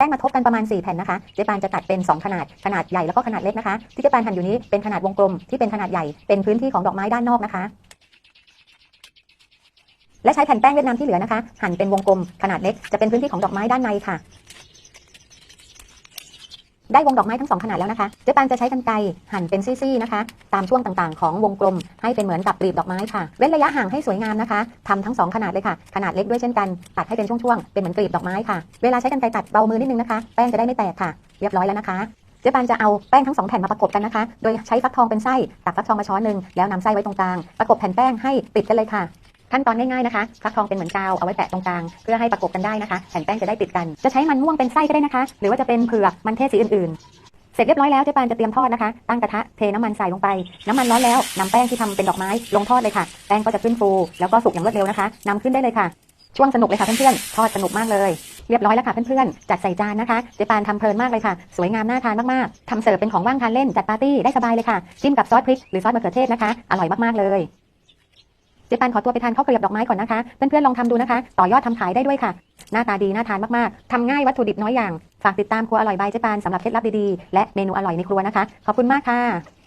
แป้งมาทบกันประมาณ 4 แผ่นนะคะ เจ๊ปานจะตัดเป็น 2 ขนาด ขนาดใหญ่แล้วก็ขนาดเล็กนะคะ ที่เจ๊ปานหั่นอยู่นี้เป็นขนาดวงกลมที่เป็นขนาดใหญ่ เป็นพื้นที่ของดอกไม้ด้านนอกนะคะ และใช้แผ่นแป้งเวียดนามที่เหลือนะคะ หั่นเป็นวงกลมขนาดเล็ก จะเป็นพื้นที่ของดอกไม้ด้านในค่ะ ได้วงดอกไม้ทั้งสองขนาดแล้วนะคะ เจ๊ปานจะใช้กรรไกรหั่นเป็นซี่ๆนะคะ ตามช่วงต่างๆ ของวงกลม ให้เป็นเหมือนกับกลีบดอกไม้ค่ะ เว้นระยะห่างให้สวยงามนะคะทำทั้งสองขนาดเลยค่ะ ขนาดเล็กด้วยเช่นกัน ตัดให้เป็นช่วงๆ เป็นเหมือนกลีบดอกไม้ค่ะ เวลาใช้กรรไกรตัดเบามือนิดนึงนะคะ แป้งจะได้ไม่แตกค่ะ เรียบร้อยแล้วนะคะ เจ๊ปานจะเอาแป้งทั้งสองแผ่นมาประกบกันนะคะ โดยใช้ฟักทองเป็นไส้ ตักฟักทองมาช้อนหนึ่งแล้วนำไส้ไว้ตรงกลาง ประกบแผ่นแป้งให้ติดกันเลยค่ะ ขั้นตอนง่ายๆนะคะฟักทองเป็นเหมือนกาวเอาไว้แปะตรงกลางเพื่อให้ประกบกันได้นะคะแผ่นแป้งจะได้ติดกัน จะใช้มันม่วงเป็นไส้ก็ได้นะคะ หรือว่าจะเป็นเผือกมันเทศสีอื่นๆ เสร็จเรียบร้อยแล้วเจ๊ปานจะเตรียมทอดนะคะ ตั้งกระทะเทน้ำมันใส่ลงไป น้ำมันร้อนแล้วนำแป้งที่ทำเป็นดอกไม้ลงทอดเลยค่ะ แป้งก็จะขึ้นฟูแล้วก็สุกอย่างรวดเร็วนะคะนำขึ้นได้เลยค่ะ ช่วงสนุกเลยค่ะเพื่อนๆ ทอดสนุกมากเลย เรียบร้อยแล้วค่ะเพื่อนๆ จัดใส่จานนะคะ เจ๊ปานทำเพลินมากเลยค่ะ สวยงามน่าทานมากๆทำเสิร์ฟเป็นของว่างทานเล่นจัดปาร์ตี้ได้สบายเลยค่ะ จิ้มกับซอสพริกหรือซอสมะเขือเทศนะคะ อร่อยมากๆเลย เจ๊ปานขอตัวไปทานข้าวเกลียบดอกไม้ก่อนนะคะ เพื่อนๆลองทำดูนะคะ ต่อยอดทำขายได้ด้วยค่ะ หน้าตาดีน่าทานมากๆทำง่ายวัตถุดิบน้อยอย่าง ฝากติดตามครัวอร่อยบายเจ๊ปานสำหรับเคล็ดลับดีๆ และเมนูอร่อยในครัวนะคะ ขอบคุณมากค่ะ